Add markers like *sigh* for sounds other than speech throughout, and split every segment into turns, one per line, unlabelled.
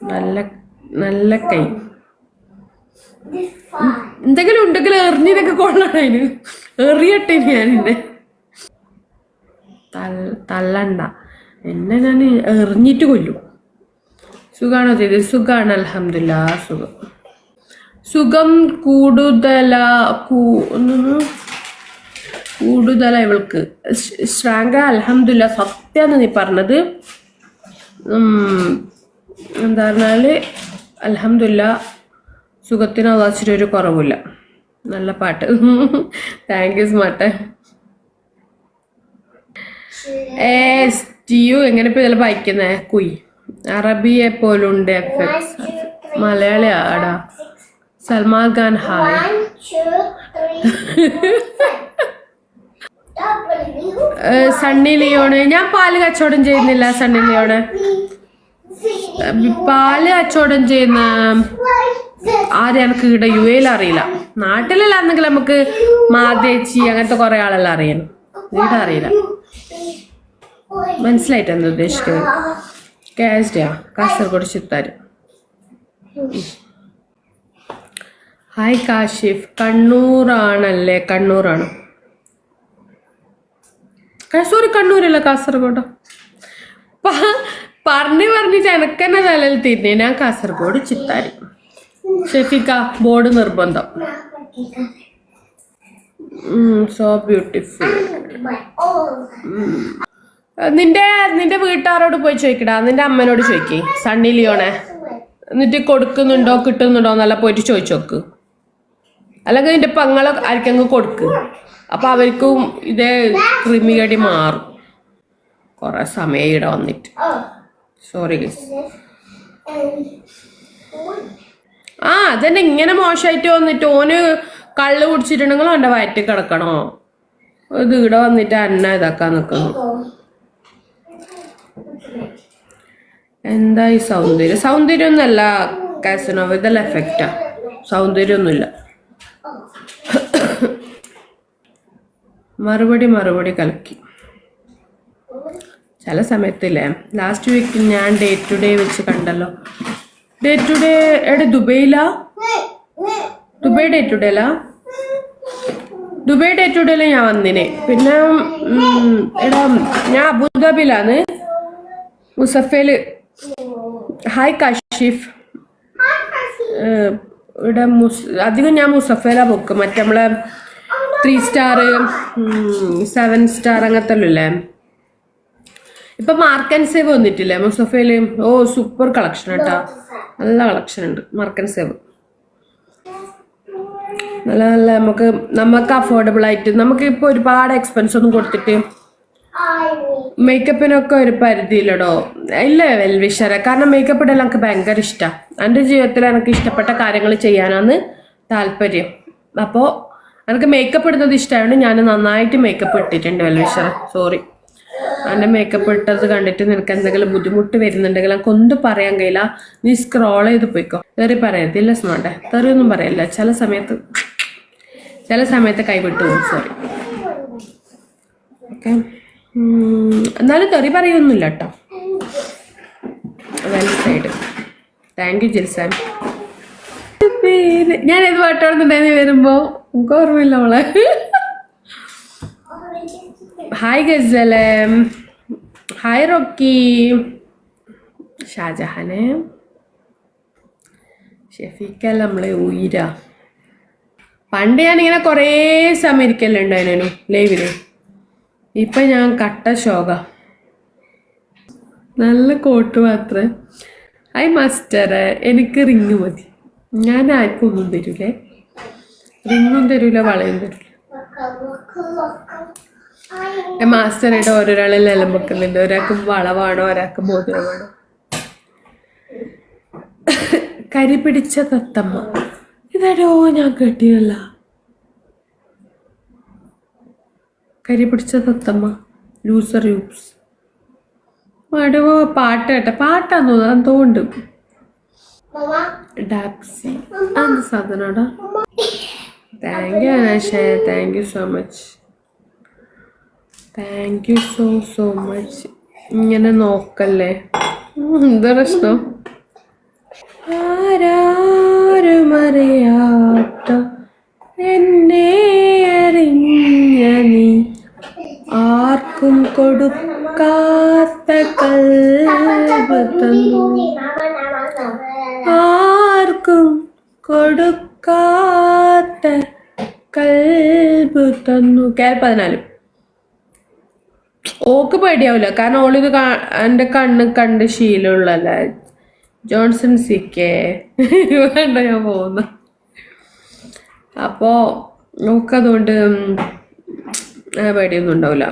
നല്ല നല്ല കൈ. എന്തെങ്കിലും ഉണ്ടെങ്കിൽ എറിഞ്ഞിനൊക്കെ കൊള്ളണം അതിന്. എറിയട്ടെ ഞാനിന്നെ തല്ല- തള്ളണ്ട. എന്നെ ഞാൻ എറിഞ്ഞിട്ട് കൊല്ലും. സുഖാണോ ചെയ്ത്? സുഖാണ് അലഹമില്ല സുഖം. സുഖം കൂടുതല കൂടുതല ഇവൾക്ക്. ശ്രാങ്ക അലഹമില്ല സത്യാന്ന് നീ പറഞ്ഞത്. എന്താ പറഞ്ഞാൽ അലഹമില്ല സുഖത്തിന് അവകാശിട്ട് ഒരു കുറവില്ല നല്ല പാട്ട്. താങ്ക് യു സ്മാർട്ട് ഏ സ്റ്റീയു എങ്ങനെ ഇപ്പൊ ചിലപ്പോ അയക്കുന്നേ കുയ്. അറബിയെ പോലുണ്ട് മലയാളി ആടാ. സൽമാൻ ഖാൻ ഹായ് *laughs* സണ്ണി ലിയോണ്. ഞാൻ പാൽ കച്ചവടം ചെയ്യുന്നില്ല സണ്ണി ലിയോണ്. പാൽ കച്ചവടം ചെയ്യുന്ന ആരെയാണ് കീട യു എയിൽ അറിയില്ല. നാട്ടിലല്ലാന്നെങ്കിൽ നമുക്ക് മാതേച്ചി അങ്ങനത്തെ കുറെ ആളെല്ലാം അറിയണം ഇവിടെ അറിയില്ല. മനസ്സിലായിട്ട് എന്താ ഉദ്ദേശിക്കുന്നത്? കാസ്ഡിയാ കാസർഗോഡ് ചിത്താര്. ഹായ് കാശിഫ്. കണ്ണൂറാണല്ലേ കണ്ണൂറാണ് സോറി കണ്ണൂരല്ല കാസർഗോഡ്. പറഞ്ഞു പറഞ്ഞ് ചെനക്കന്നെ തലയിൽ തിരിഞ്ഞു ഞാൻ കാസർഗോഡ് ചിത്താരി. ഷെഫിക്ക ബോർഡ് നിർബന്ധം. So beautiful. നിന്റെ നിന്റെ വീട്ടുകാരോട് പോയി ചോദിക്കടാ നിന്റെ അമ്മനോട് ചോദിക്കേ. സണ്ണി ലിയോണെ. എന്നിട്ട് കൊടുക്കുന്നുണ്ടോ കിട്ടുന്നുണ്ടോ എന്നല്ല പോയിട്ട് ചോദിച്ചു നോക്ക് അല്ലെങ്കിൽ നിന്റെ പങ്ങളെ ആർക്കങ്ങ് കൊടുക്ക്. അപ്പൊ അവർക്കും ഇതേ ക്രിമികടി മാറും. കൊറേ സമയം ഇവിടെ വന്നിട്ട്. സോറി. ആ അതന്നെ ഇങ്ങനെ മോശമായിട്ട് വന്നിട്ട് ഓന് കള്ള് കുടിച്ചിട്ടുണ്ടെങ്കിൽ അവന്റെ വയറ്റിൽ കിടക്കണോ? ഇത് ഇവിടെ വന്നിട്ട് അന്ന ഇതാക്കാൻ നിൽക്കുന്നു. എന്താ ഈ സൗന്ദര്യം? സൗന്ദര്യം ഒന്നല്ല കാസിനോ ഇതെല്ലാം എഫക്റ്റാ സൗന്ദര്യം ഒന്നുമില്ല മറുപടി മറുപടി കലക്കി. ചില സമയത്തില്ലേ ലാസ്റ്റ് വീക്ക് ഞാൻ ഡേ ടു ഡേ വെച്ച് കണ്ടല്ലോ. ഡേ ടു ഡേ എവിടെ ദുബൈയിലാ? ദുബൈ ഡേ ടു ഡേലാ ദുബൈ ഡേ ടു ഡേല ഞാൻ വന്നിനെ. പിന്നെ എടാ ഞാൻ അബുദാബിയിലാണ് മുസഫേൽ. ഹായ് കാഷിഫ് ഇവിടെ മുസ് അധികം ഞാൻ മുസഫേല പോക്ക്. മറ്റേ നമ്മളെ ത്രീ സ്റ്റാർ സെവൻ സ്റ്റാർ അങ്ങനത്തെ ഇല്ലേ? ഇപ്പൊ മാർക്ക് ആൻഡ് സേവ് വന്നിട്ടില്ലേ? മുസ്തഫയിൽ ഓ സൂപ്പർ കളക്ഷൻ കേട്ടോ നല്ല കളക്ഷൻ ഉണ്ട് മാർക്ക് ആൻഡ് സേവ് നല്ല നല്ല നമുക്ക് നമുക്ക് അഫോർഡബിൾ ആയിട്ട് നമുക്ക് ഇപ്പൊ ഒരുപാട് എക്സ്പെൻസ് ഒന്നും കൊടുത്തിട്ട് മേക്കപ്പിനൊക്കെ ഒരു പരിധിയിലടോ. ഇല്ല വെൽവിഷര കാരണം മേക്കപ്പ് ഇടാൻ എനിക്ക് ഭയങ്കര ഇഷ്ടമാണ് എന്റെ ജീവിതത്തിൽ എനിക്ക് ഇഷ്ടപ്പെട്ട കാര്യങ്ങൾ ചെയ്യാനാണ് താല്പര്യം. അപ്പോൾ എനിക്ക് മേക്കപ്പ് ഇടുന്നത് ഇഷ്ടമായതുകൊണ്ട് ഞാൻ നന്നായിട്ട് മേക്കപ്പ് ഇട്ടിട്ടുണ്ട് വെൽവിഷറ. സോറി എന്റെ മേക്കപ്പ് ഇട്ടത് കണ്ടിട്ട് നിനക്ക് എന്തെങ്കിലും ബുദ്ധിമുട്ട് വരുന്നുണ്ടെങ്കിൽ എനിക്ക് ഒന്നും പറയാൻ കഴിയില്ല. നീ സ്ക്രോൾ ചെയ്ത് പോയിക്കോ. തെറി പറയരുതില്ല തെറി ഒന്നും പറയില്ല. ചില സമയത്ത് ചില സമയത്ത് കൈവിട്ടു പോകും. സോറി ഓക്കെ എന്നാലും തെറി പറയൊന്നുമില്ല കേട്ടോ. സൈഡ് താങ്ക് യു ജിൽസാൻ ഞാൻ ഏത് പാട്ടാണെന്നുണ്ടായിരുന്നു വരുമ്പോൾ നമുക്ക് ഓർമ്മയില്ല അവളെ ഹായ് ഗസൽ. Hi Rocky. ഷാജഹാനെ. ഷെഫീക്കല്ല നമ്മളെ ഉയര. പണ്ട് ഞാനിങ്ങനെ കുറേ സമയം ഇരിക്കലുണ്ടായിരുന്നു ലൈവിൽ. ഇപ്പം ഞാൻ കട്ട ശോക. നല്ല കോട്ട് മാത്രം. ഐ മാസ്റ്റർ എനിക്ക് റിങ് മതി. ഞാൻ ആർക്കും ഒന്നും തരൂലേ റിങ്ങും തരൂല വളയും തരൂല. മാസ്റ്ററായിട്ട് ഓരോരാളെ നിലം വെക്കുന്നുണ്ട് ഒരാൾക്ക് വളവാണോ ഒരാൾക്ക് മോതിരമാണോ കരി പിടിച്ച തത്തമ്മ. ഇതാരോ ഞാൻ കേട്ടില്ല കരി പിടിച്ച തത്തമ്മ. ലൂസർ യൂപ്സ് മടുവോ പാട്ട് കേട്ട. പാട്ടാന്ന് തോന്നുന്നു. എന്തോണ്ട്
Mama.
ഡാപ്സി അന്ന് സാധനോടാ? Thank you അനാശ thank you so much thank you so so much ഇങ്ങനെ നോക്കല്ലേ? എന്താ പ്രശ്നം? ആരാരുമറിയാത്ത എന്നെ അറിഞ്ഞ നീ. ആർക്കും കൊടുക്കാത്ത കൽവ് തന്നു. ആർക്കും കൊടുക്കാത്ത കൽബ് തന്നു. കേൾ പതിനാലും. ഓക്ക് പേടിയാവില്ല കാരണം ഓളിത് എന്റെ കണ്ണ് കണ്ട് ശീലമുള്ളല്ല ജോൺസൺ സി കെ. വേണ്ട ഞാൻ പോകുന്നു അപ്പോൾ നോക്കതുകൊണ്ട് പേടിയൊന്നും ഉണ്ടാവില്ല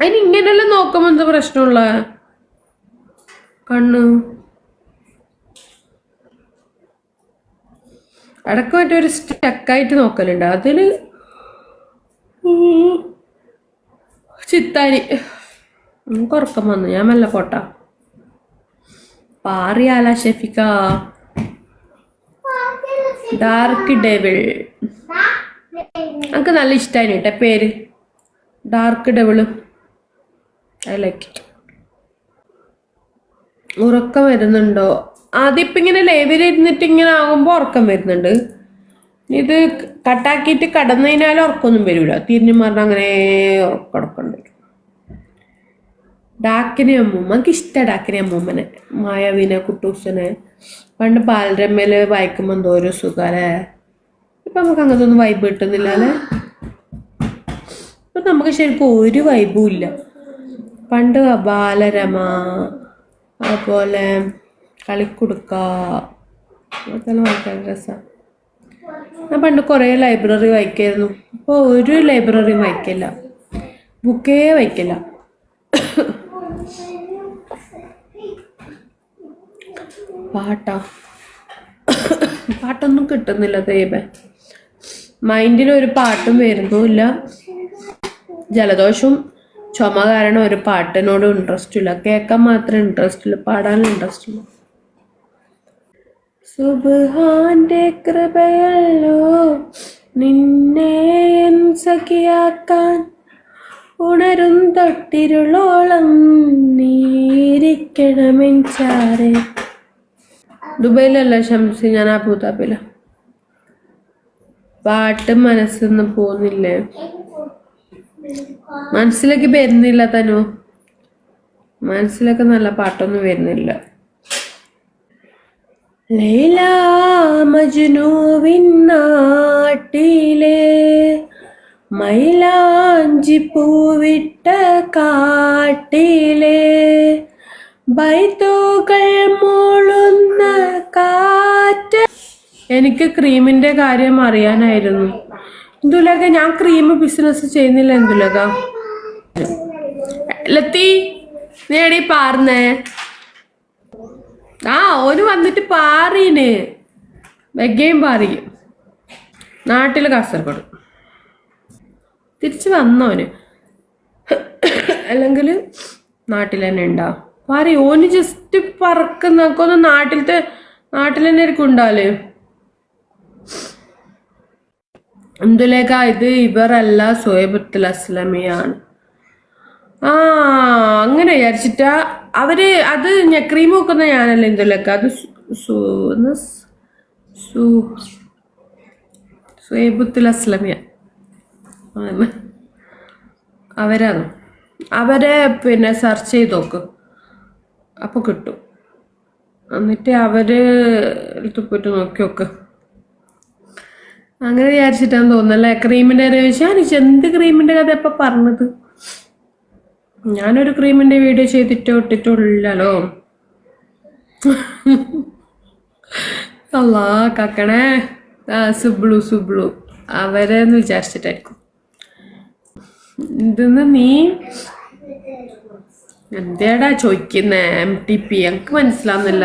അതിന് ഇങ്ങനെയെല്ലാം നോക്കുമ്പോൾ എന്താ പ്രശ്നമുള്ള? കണ്ണ്. ഇടയ്ക്ക് മറ്റൊരു സ്റ്റക്കായിട്ട് നോക്കലുണ്ട്. അതിൽ ചിത്താരി. നമുക്ക് ഉറക്കം വന്നു. ഞാൻ മെല്ലെ പോട്ട. പാറിയാല ഷെഫിക്ക. ഡാർക്ക് ഡെവിൾ നമുക്ക് നല്ല ഇഷ്ടമായി കേട്ടോ പേര്. Dark devil I like it ഉറക്കം വരുന്നുണ്ടോ? ആദ്യം ഇങ്ങനെ ലേവിലിരുന്നിട്ട് ഇങ്ങനെ ആകുമ്പോൾ ഉറക്കം വരുന്നുണ്ട്. ഇത് കട്ടാക്കിയിട്ട് കടന്നതിനാൽ ഉറക്കമൊന്നും വരില്ല തിരിഞ്ഞു മാറിന് അങ്ങനെ ഉറക്കടക്കേണ്ടി. വരും ഡാക്കിനെ അമ്മൂമ്മ എനിക്ക് ഇഷ്ടമാണ് ഡാക്കിനെ അമ്മൂമ്മനെ. മായാവിനെ കുട്ടൂസനെ. പണ്ട് ബാലരമ്മയിൽ വായിക്കുമ്പോൾ എന്തോ ഒരു സുഖാലേ ഇപ്പം നമുക്ക് അങ്ങനത്തെ ഒന്നും വൈബ് കിട്ടുന്നില്ല അല്ലേ? ഇപ്പം നമുക്ക് ശരിക്കും ഒരു വൈബും ഇല്ല. പണ്ട് ബാലരമ അതുപോലെ കളിക്കുടുക്ക അതൊക്കെ വായിക്കാൻ രസമാണ് ഞാൻ പണ്ട് കുറേ ലൈബ്രറി വായിക്കായിരുന്നു. ഇപ്പോൾ ഒരു ലൈബ്രറി വായിക്കില്ല. ബുക്കേ വായിക്കില്ല. പാട്ടാ. പാട്ടൊന്നും കിട്ടുന്നില്ല ദൈവേ മൈൻഡിൽ ഒരു പാട്ടും വരുന്നുമില്ല. ജലദോഷവും ചുമ കാരണം ഒരു പാട്ടിനോട് ഇൻട്രസ്റ്റ് ഇല്ല. കേൾക്കാൻ മാത്രമേ ഇൻട്രസ്റ്റ് ഇല്ല. പാടാൻ ഇൻട്രസ്റ്റ് ഇല്ല. സുബ്ഹാന്റെ കൃപയല്ലോ. നിന്നെ സഖിയാക്കാൻ ഉണരും തൊട്ടിരുളോളം നീരിക്കണമെഞ്ചാരെ ദുബൈയിലല്ല ഷംസി ഞാൻ അബുദാബിയില. പാട്ട് മനസ്സിന്ന് പോകുന്നില്ലേ മനസ്സിലേക്ക് വരുന്നില്ല തനു. മനസ്സിലൊക്കെ നല്ല പാട്ടൊന്നും വരുന്നില്ല. ലൈല മൈലാഞ്ചി പൂവിട്ട കാട്ടിലെ ബൈത്തുകൾ മൂളുന്ന കാറ്റ്. എനിക്ക് ക്രീമിന്റെ കാര്യം അറിയാനായിരുന്നു. എന്തുലക ഞാൻ ക്രീം ബിസിനസ് ചെയ്യുന്നില്ല എന്തുലക? ലത്തി നീ എടി പാർന്നേ. ആ ഓന് വന്നിട്ട് പാറീന്. വെഗയും പാറി. നാട്ടിൽ കാസർഗോഡ്. തിരിച്ചു വന്നോന് അല്ലെങ്കിൽ നാട്ടിൽ തന്നെ ഉണ്ടാവും പാറി ഓന് ജസ്റ്റ് പറക്കുന്ന നമുക്കൊന്ന് നാട്ടിലത്തെ നാട്ടിൽ തന്നെ ആയിരിക്കും ഉണ്ടാൽ എന്തുലേക്ക ഇത്? ഇവരല്ല സോയബത്തുൽ അസ്ലമിയാണ്. ആ അങ്ങനെ വിചാരിച്ചിട്ടാ അവർ അത് ക്രീം വെക്കുന്ന ഞാനല്ല എന്തുലക്ക. അത് സുബുത്തുൽ അസ്ലമിയ. അവരാണ് അവരെ പിന്നെ സെർച്ച് ചെയ്ത് നോക്ക്. അപ്പോൾ കിട്ടും. എന്നിട്ട് അവർ പോയിട്ട് നോക്കി നോക്ക്. അങ്ങനെ വിചാരിച്ചിട്ടാന്ന് തോന്നുന്നല്ലേ ക്രീമിന്റെ കാര്യം ചോദിച്ചാൽ എന്ത് ക്രീമിന്റെ കഥ എപ്പോൾ പറഞ്ഞത്? ഞാനൊരു ക്രീമിന്റെ വീഡിയോ ചെയ്തിട്ടോ ഇട്ടിട്ടുള്ളല്ലോ അല്ലാ കക്കണേ. സുബ്ലു സുബ്ലു. അവരെന്ന് വിചാരിച്ചിട്ടായിരിക്കും. ഇതെന്ന് നീ? എന്തേടാ ചോദിക്കുന്നേ? എം ടി പി എനിക്ക് മനസ്സിലാവുന്നില്ല.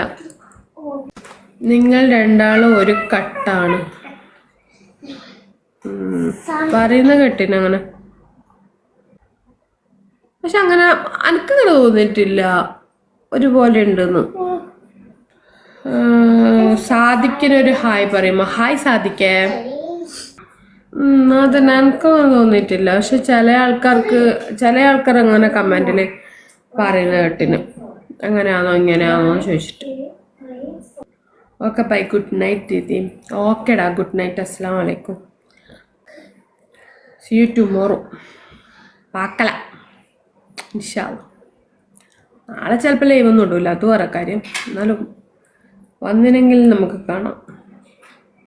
നിങ്ങൾ രണ്ടാളും ഒരു കട്ടാണ്. പറയുന്ന കേട്ടിന് അങ്ങനെ. പക്ഷെ അങ്ങനെ എനിക്കങ്ങനെ തോന്നിയിട്ടില്ല. ഒരുപോലെ ഉണ്ടെന്ന്. സാധിക്കനൊരു ഹായ് പറയുമ്പോ ഹായ് സാധിക്കേ. അത് അതന്നെ എനിക്കൊന്നും തോന്നിയിട്ടില്ല. പക്ഷെ ചില ആൾക്കാർക്ക് ചില ആൾക്കാർ അങ്ങനെ കമന്റിൽ പറയുന്ന കേട്ടിന്. അങ്ങനെയാണോ ഇങ്ങനെയാണോ ചോദിച്ചിട്ട്. Okay bye. ഗുഡ് നൈറ്റ് ദീദി. ഓക്കെടാ ഗുഡ് നൈറ്റ്. അസ്സാം വലൈക്കും സി യു ടുമോറോ പാക്കല ഇൻഷാല്ല നാളെ ചിലപ്പോൾ ലൈവൊന്നും ഇടില്ല അത് വേറെ കാര്യം. എന്നാലും വന്നിനെങ്കിൽ നമുക്ക് കാണാം.